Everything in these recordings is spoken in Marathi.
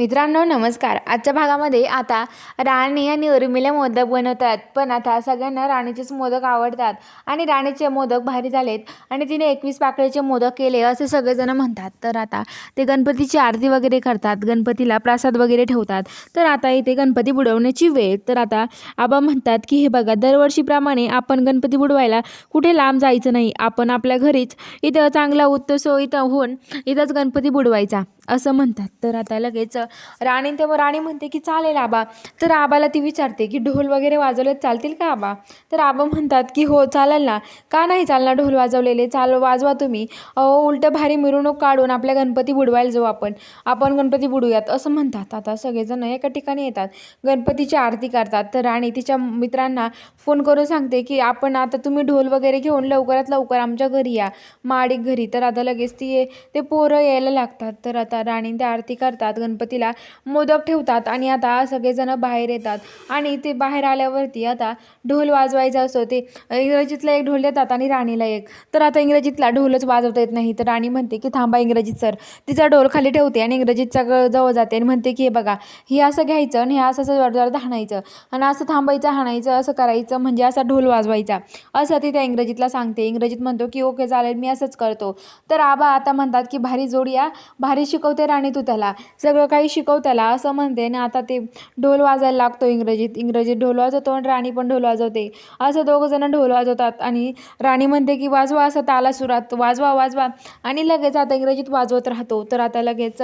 मित्रांनो नमस्कार. आजच्या भागामध्ये आता राणी आणि उर्मिला मोदक बनवतात. पण आता सगळ्यांना राणीचेच मोदक आवडतात आणि राणीचे मोदक भारी झालेत आणि तिने एकवीस पाकळीचे मोदक केले असे सगळेजण म्हणतात. तर आता ते गणपतीची आरती वगैरे करतात गणपतीला प्रसाद वगैरे ठेवतात. तर आता इथे गणपती बुडवण्याची वेळ. तर आता आबा म्हणतात की हे बघा दरवर्षीप्रमाणे आपण गणपती बुडवायला कुठे लांब जायचं नाही. आपण आपल्या घरीच इथं चांगला उत्सव इथं होऊन इथंच गणपती बुडवायचा. असं म्हणतात. तर आता लगेच राणी तेव्हा राणी म्हणते की चालेल आबा. तर आबाला ती विचारते की ढोल वगैरे वाजवले चालतील का आबा? तर आबा म्हणतात की हो चालेल ना. का नाही चालणार ढोल वाजवलेले? चाल वाजवा तुम्ही. अहो उलटं भारी मिरवणूक काढून आपल्या गणपती बुडवायला जाऊ आपण. आपण गणपती बुडूयात असं म्हणतात. आता सगळेजण एका ठिकाणी येतात. गणपतीची आरती करतात. तर राणी तिच्या मित्रांना फोन करून सांगते की आपण आता तुम्ही ढोल वगैरे घेऊन लवकरात लवकर आमच्या घरी या. माडिक घरी. तर आता लगेच ती ते पोरं यायला लागतात. तर आता राणी त्या आरती करतात गणपतीला मोदक ठेवतात आणि आता सगळेजण बाहेर येतात. आणि ते बाहेर आल्यावरती आता ढोल वाजवायचा असतो. ते इंग्रजीतला एक ढोल देतात आणि राणीला एक. तर आता इंग्रजीतला ढोलच वाजवता येत नाही. तर राणी म्हणते की थांबा इंग्रजीत सर. तिचा ढोल खाली ठेवते आणि इंग्रजीतचा ग- जवळ जाते आणि म्हणते की हे बघा हे असं घ्यायचं आणि हे असं असं जोरजोरात हाणायचं आणि असं थांबायचं हाणायचं असं करायचं म्हणजे असा ढोल वाजवायचा. असं ती त्या इंग्रजीतला सांगते. इंग्रजीत म्हणतो की ओके चालेल मी असंच करतो. तर आबा आता म्हणतात की भारी जोडी या भारी शिकवते राणी तू त्याला. सगळं काही शिकव त्याला असं म्हणते. आणि आता ते ढोल वाजायला लागतो इंग्रजीत. इंग्रजीत ढोल वाजवतो आणि राणी पण ढोल वाजवते. असं दोघं जण ढोल वाजवतात. आणि राणी म्हणते की वाजवा असं ताला सुरात. वाजवा वाजवा. आणि लगेच आता इंग्रजीत वाजवत राहतो. तर आता लगेच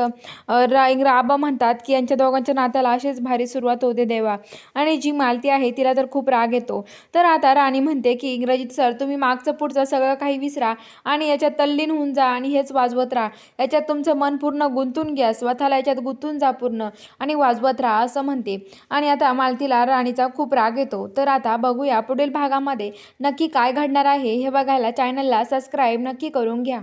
रा इंग्र आबा म्हणतात की यांच्या दोघांच्या नात्याला अशीच भारी सुरुवात होते देवा. आणि जी मालती आहे तिला तर खूप राग येतो. तर आता राणी म्हणते की इंग्रजीत सर तुम्ही मागचं पुढचं सगळं काही विसरा आणि याच्यात तल्लीन होऊन जा आणि हेच वाजवत राहा. याच्यात तुमचं मन पूर्ण पूर्ण गुंतून घ्या स्वतःला याच्यात गुंतून जा पूर्ण आणि वाजवत राहा असं म्हणते. आणि आता मालतीला राणीचा खूप राग येतो. तर आता बघूया पुढील भागामध्ये नक्की काय घडणार आहे हे बघायला चॅनलला सबस्क्राईब नक्की करून घ्या.